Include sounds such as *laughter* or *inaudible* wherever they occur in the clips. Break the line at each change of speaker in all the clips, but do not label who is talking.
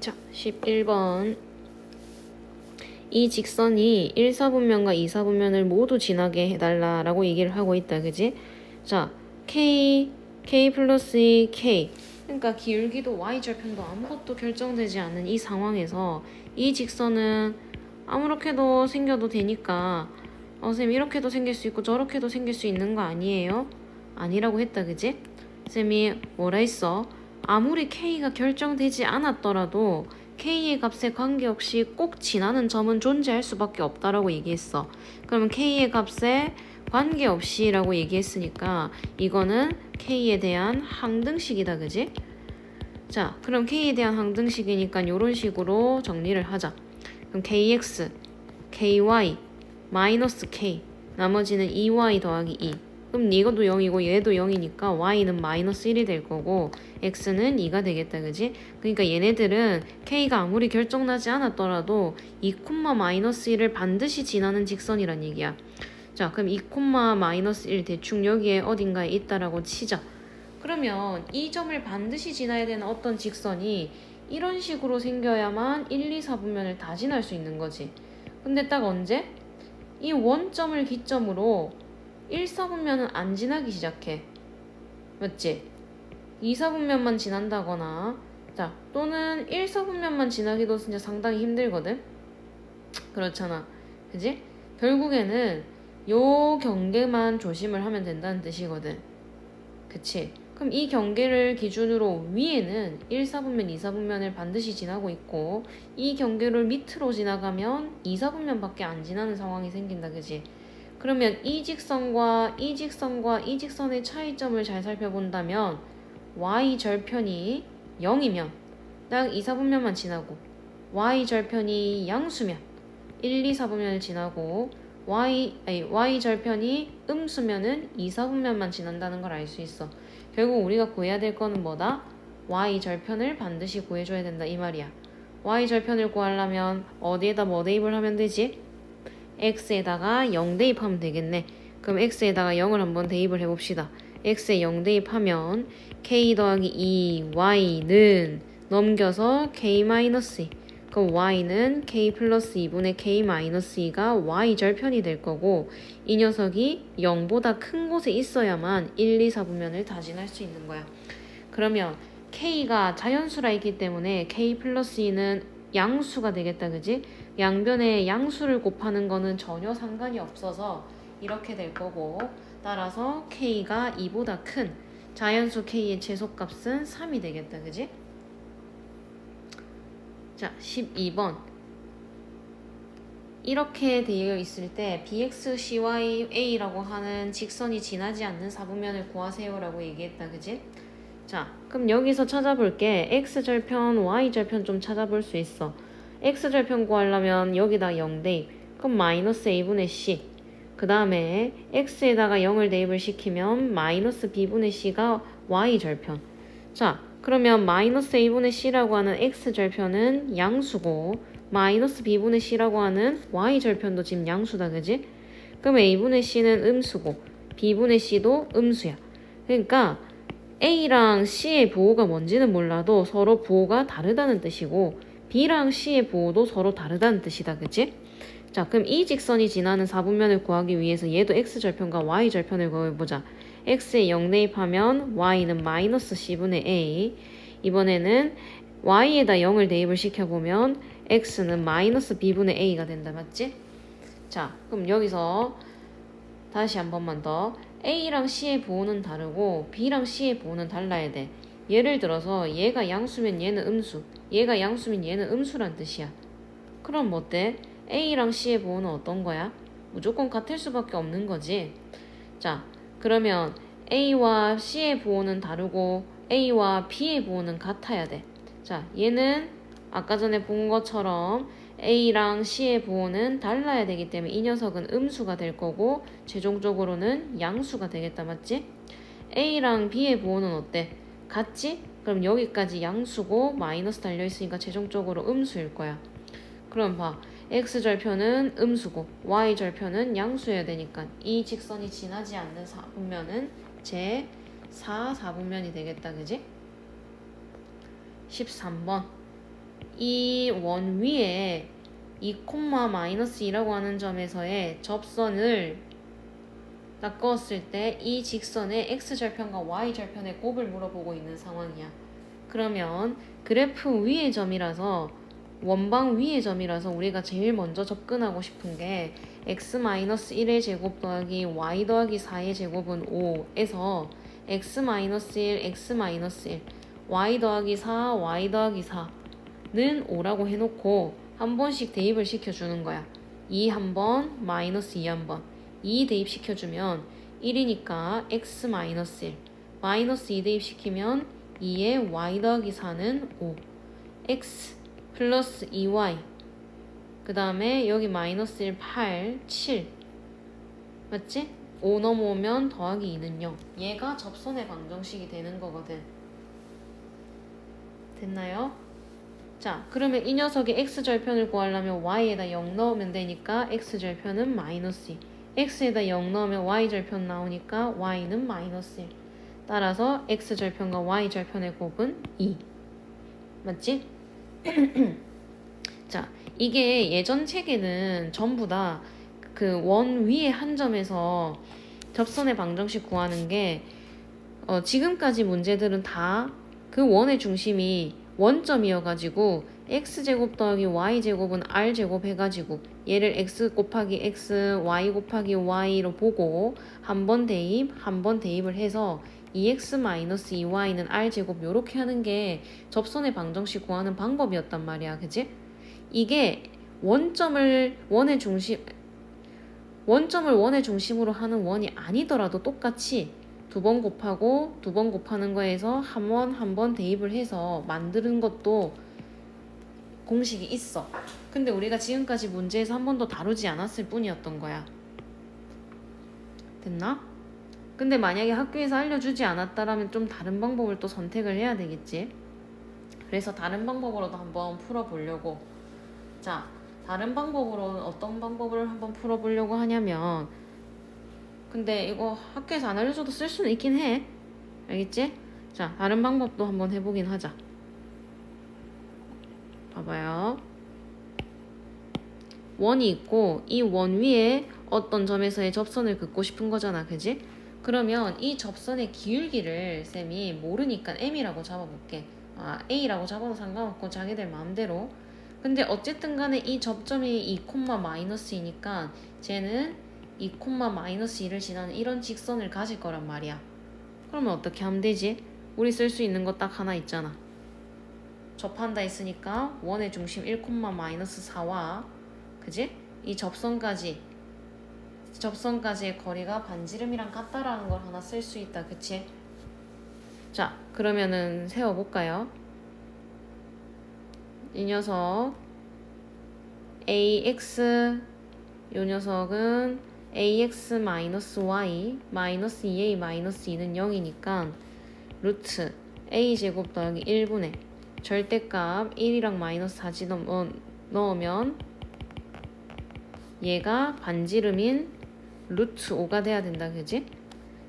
자, 11번. 이 직선이 1, 4분면과 2, 4분면을 모두 지나게 해달라라고 얘기를 하고 있다. 그지? 자, K, K 플러스 2, K. 그러니까 기울기도 Y절편도 아무것도 결정되지 않은 이 상황에서 이 직선은 아무렇게도 생겨도 되니까 어, 선생님 이렇게도 생길 수 있고 저렇게도 생길 수 있는 거 아니에요? 아니라고 했다. 그지? 쌤이 뭐라 했어? 아무리 K가 결정되지 않았더라도 K의 값에 관계없이 꼭 지나는 점은 존재할 수밖에 없다라고 얘기했어. 그러면 K의 값에 관계없이 라고 얘기했으니까 이거는 K에 대한 항등식이다. 그지? 자, 그럼 K에 대한 항등식이니까 이런 식으로 정리를 하자. 그럼 KX, KY, 마이너스 K, 나머지는 2Y 더하기 2. 그럼 이것도 0이고 얘도 0이니까 y는 마이너스 1이 될 거고 x는 2가 되겠다 그지? 그러니까 얘네들은 k가 아무리 결정나지 않았더라도 2, 마이너스 1을 반드시 지나는 직선이란 얘기야. 자 그럼 2, 마이너스 1 대충 여기에 어딘가에 있다라고 치자. 그러면 이 점을 반드시 지나야 되는 어떤 직선이 이런 식으로 생겨야만 1, 2, 4분면을 다 지날 수 있는 거지. 근데 딱 언제? 이 원점을 기점으로 1, 4분면은 안 지나기 시작해. 맞지? 2, 4분면만 지난다거나 자 또는 1, 4분면만 지나기도 진짜 상당히 힘들거든? 그렇잖아. 그지? 결국에는 요 경계만 조심을 하면 된다는 뜻이거든. 그치? 그럼 이 경계를 기준으로 위에는 1, 4분면, 2, 4분면을 반드시 지나고 있고 이 경계를 밑으로 지나가면 2, 4분면밖에 안 지나는 상황이 생긴다. 그지? 그러면 이 직선과 이 직선과 이 직선의 차이점을 잘 살펴본다면 y 절편이 0이면 딱 2, 4분면만 지나고 y 절편이 양수면 1, 2, 4분면을 지나고 y 아니 y 절편이 음수면은 2, 4분면만 지난다는 걸 알 수 있어. 결국 우리가 구해야 될 거는 뭐다? y 절편을 반드시 구해줘야 된다 이 말이야. y 절편을 구하려면 어디에다 뭐 대입을 하면 되지? X에다가 0 대입하면 되겠네. 그럼 x에다가 0을 한번 대입을 해봅시다. x에 0 대입하면 k 더하기 2 y는 넘겨서 k 마이너스 2. 그럼 y는 k 플러스 2분의 k 마이너스 2가 y 절편이 될 거고 이 녀석이 0보다 큰 곳에 있어야만 1, 2, 4분면을 다 지날 수 있는 거야. 그러면 k가 자연수라 있기 때문에 k 플러스 2는 양수가 되겠다 그지? 양변에 양수를 곱하는 거는 전혀 상관이 없어서 이렇게 될 거고 따라서 k가 2보다 큰 자연수 k의 최소값은 3이 되겠다 그지? 자 12번 이렇게 되어 있을 때 bx, cy, a라고 하는 직선이 지나지 않는 사분면을 구하세요 라고 얘기했다 그지? 자 그럼 여기서 찾아볼게 x절편, y절편 좀 찾아볼 수 있어 x절편 구하려면 여기다 0 대입 그럼 마이너스 a분의 c. 그 다음에 x에다가 0을 대입을 시키면 마이너스 b분의 c가 y절편. 자 그러면 마이너스 a분의 c라고 하는 x절편은 양수고 마이너스 b분의 c라고 하는 y절편도 지금 양수다 그지? 그럼 a분의 c는 음수고 b분의 c도 음수야. 그러니까 a랑 c의 부호가 뭔지는 몰라도 서로 부호가 다르다는 뜻이고 b랑 c의 부호도 서로 다르다는 뜻이다 그지? 자 그럼 이 직선이 지나는 4분면을 구하기 위해서 얘도 x절편과 y절편을 구해보자. X에 0 대입하면 y는 마이너스 c분의 a. 이번에는 y에다 0을 대입을 시켜보면 x는 마이너스 b분의 a가 된다 맞지? 자 그럼 여기서 다시 한 번만 더. A랑 c의 부호는 다르고 b랑 c의 부호는 달라야 돼. 예를 들어서 얘가 양수면 얘는 음수 얘가 양수면 얘는 음수란 뜻이야 그럼 뭐 어때? a랑 c의 부호는 어떤 거야? 무조건 같을 수밖에 없는 거지 자 그러면 A와 C의 부호는 다르고 A와 B의 부호는 같아야 돼. 자, 얘는 아까 전에 본 것처럼 A랑 C의 부호는 달라야 되기 때문에 이 녀석은 음수가 될 거고 최종적으로는 양수가 되겠다. 맞지? A랑 B의 부호는 어때? 같지? 그럼 여기까지 양수고 마이너스 달려있으니까 최종적으로 음수일 거야. 그럼 봐. x절편은 음수고 y절편은 양수여야 되니까 이 직선이 지나지 않는 4분면은 제 4, 4분면이 되겠다. 그지? 13번 이 원 위에 2, 마이너스 2라고 하는 점에서의 접선을 딱 그었을 때 이 직선의 x절편과 y절편의 곱을 물어보고 있는 상황이야. 그러면 그래프 위의 점이라서 원방 위의 점이라서 우리가 제일 먼저 접근하고 싶은 게 x-1의 제곱 더하기 y 더하기 4의 제곱은 5에서 x-1, x-1, y 더하기 4, y 더하기 4는 5라고 해놓고 한 번씩 대입을 시켜주는 거야. 2 한 번, 마이너스 2 한 번. 2 대입시켜주면 1이니까 x 마이너스 1. 마이너스 2 대입시키면 2에 y 더하기 4는 5. x 플러스 2y. 그 다음에 여기 마이너스 1, 8, 7. 맞지? 5 넘어오면 더하기 2는 0. 얘가 접선의 방정식이 되는 거거든. 됐나요? 자, 그러면 이 녀석의 x절편을 구하려면 y에다 0 넣으면 되니까 x절편은 마이너스 2. X에다 0 넣으면 y절편 나오니까 y는 마이너스 1. 따라서 x절편과 y절편의 곱은 2. 맞지? *clears throat* 자, 이게 예전 책에는 전부 다 그 원 위에 한 점에서 접선의 방정식 구하는 게 어, 지금까지 문제들은 다 그 원의 중심이 원점이어가지고 x제곱 더하기 y제곱은 r제곱 해가지고 얘를 x 곱하기 x, y 곱하기 y로 보고 한 번 대입, 한 번 대입을 해서 2x-2y는 r제곱 요렇게 하는 게 접선의 방정식 구하는 방법이었단 말이야. 그지? 이게 원점을 원의 중심 원점을 원의 중심으로 하는 원이 아니더라도 똑같이 두 번 곱하고 두 번 곱하는 거에서 한 번 한 번 대입을 해서 만드는 것도 공식이 있어. 근데 우리가 지금까지 문제에서 한 번도 다루지 않았을 뿐이었던 거야. 됐나? 근데 만약에 학교에서 알려주지 않았다라면 좀 다른 방법을 또 선택을 해야 되겠지. 그래서 다른 방법으로도 한번 풀어보려고. 자, 다른 방법으로는 어떤 방법을 한번 풀어보려고 하냐면, 근데 이거 학교에서 안 알려줘도 쓸 수는 있긴 해. 알겠지? 자, 다른 방법도 한번 해보긴 하자. 봐봐요. 원이 있고 이 원 위에 어떤 점에서의 접선을 긋고 싶은 거잖아. 그지? 그러면 이 접선의 기울기를 쌤이 모르니까 m이라고 잡아볼게. 아, a라고 잡아도 상관없고 자기들 마음대로. 근데 어쨌든 간에 이 접점이 2, 마이너스이니까 쟤는 2, 마이너스 2를 지나는 이런 직선을 가질 거란 말이야. 그러면 어떻게 하면 되지? 우리 쓸 수 있는 거 딱 하나 있잖아. 접한다 했으니까 원의 중심 1, 마이너스 4와 그지? 이 접선까지 접선까지의 거리가 반지름이랑 같다라는 걸 하나 쓸 수 있다. 그치? 자, 그러면은 세워볼까요? 이 녀석 ax 요 녀석은 ax 마이너스 y 마이너스 2a 마이너스 2는 0이니까 루트 a 제곱 더하기 1분의 절대값 1이랑 마이너스 4지 넣, 넣으면 얘가 반지름인 루트 5가 돼야 된다 그지?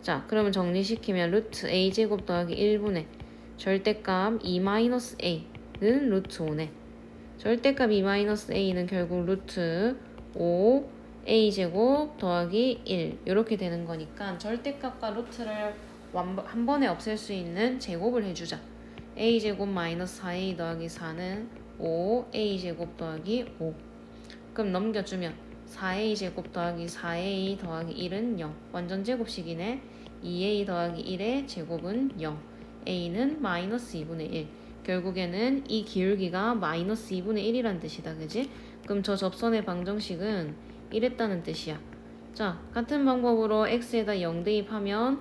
자 그러면 정리시키면 루트 a 제곱 더하기 1분의 절대값 2 마이너스 a는 루트 5네. 절대값 2 마이너스 a는 결국 루트 5 a 제곱 더하기 1 이렇게 되는 거니까 절대값과 루트를 한 번에 없앨 수 있는 제곱을 해주자. A 제곱 마이너스 4a 더하기 4는 5 a 제곱 더하기 5 그럼 넘겨주면 4a 제곱 더하기 4a 더하기 1은 0 완전 제곱식이네. 2a 더하기 1의 제곱은 0 a는 마이너스 2분의 1 결국에는 이 기울기가 마이너스 2분의 1이란 뜻이다. 그지? 그럼 저 접선의 방정식은 이랬다는 뜻이야. 자 같은 방법으로 x에다 0 대입하면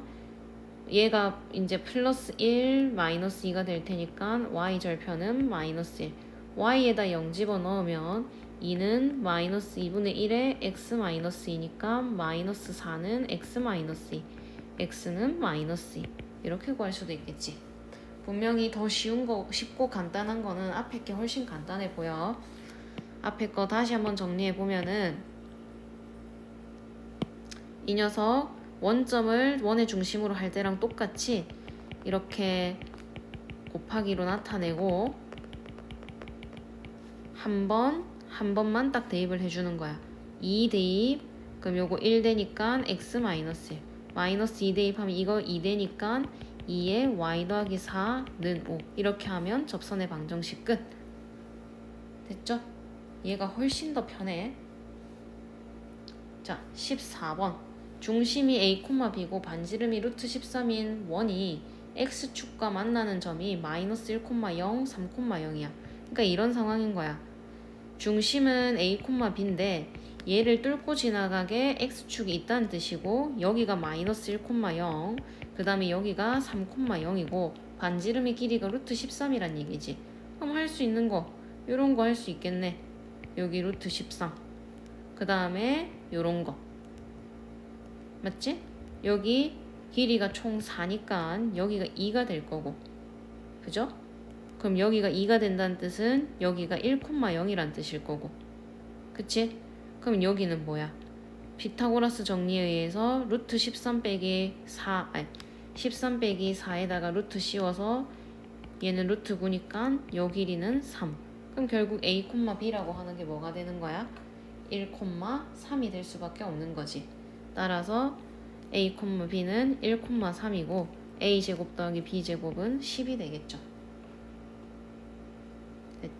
얘가 이제 플러스 1 마이너스 2가 될 테니까 y 절편은 마이너스 1 y에다 0 집어넣으면 2는 마이너스 2분의 1에 x 마이너스 2니까 마이너스 4는 x 마이너스 2 x는 마이너스 2 이렇게 구할 수도 있겠지. 분명히 더 쉬운 거 쉽고 간단한 거는 앞에 게 훨씬 간단해 보여. 앞에 거 다시 한번 정리해 보면은 이 녀석 원점을 원의 중심으로 할 때랑 똑같이 이렇게 곱하기로 나타내고 한 번, 한 번만 딱 대입을 해주는 거야. 2 대입, 그럼 요거 1 되니까 x 마이너스 1. 마이너스 2 대입하면 이거 2 되니까 2에 y 더하기 4는 5. 이렇게 하면 접선의 방정식 끝. 됐죠? 얘가 훨씬 더 편해. 자, 14번. 중심이 a, b고 반지름이 루트 13인 원이 x축과 만나는 점이 마이너스 1, 0, 3, 0이야. 그러니까 이런 상황인 거야. 중심은 a, b인데 얘를 뚫고 지나가게 x축이 있다는 뜻이고 여기가 마이너스 1, 0, 그 다음에 여기가 3, 0이고 반지름의 길이가 루트 13이란 얘기지. 그럼 할 수 있는 거 요런 거 할 수 있겠네. 여기 루트 13. 그 다음에 요런 거. 맞지? 여기 길이가 총 4니까 여기가 2가 될 거고. 그죠? 그럼 여기가 2가 된다는 뜻은 여기가 1,0이란 뜻일 거고. 그치? 그럼 여기는 뭐야? 피타고라스 정리에 의해서 루트 13 빼기 4, 아니, 13 빼기 4에다가 루트 씌워서 얘는 루트 9니까 요 길이는 3. 그럼 결국 a, b라고 하는 게 뭐가 되는 거야? 1, 3이 될 수밖에 없는 거지. 따라서 a, b는 1, 3이고 a 제곱 더하기 b 제곱은 10이 되겠죠.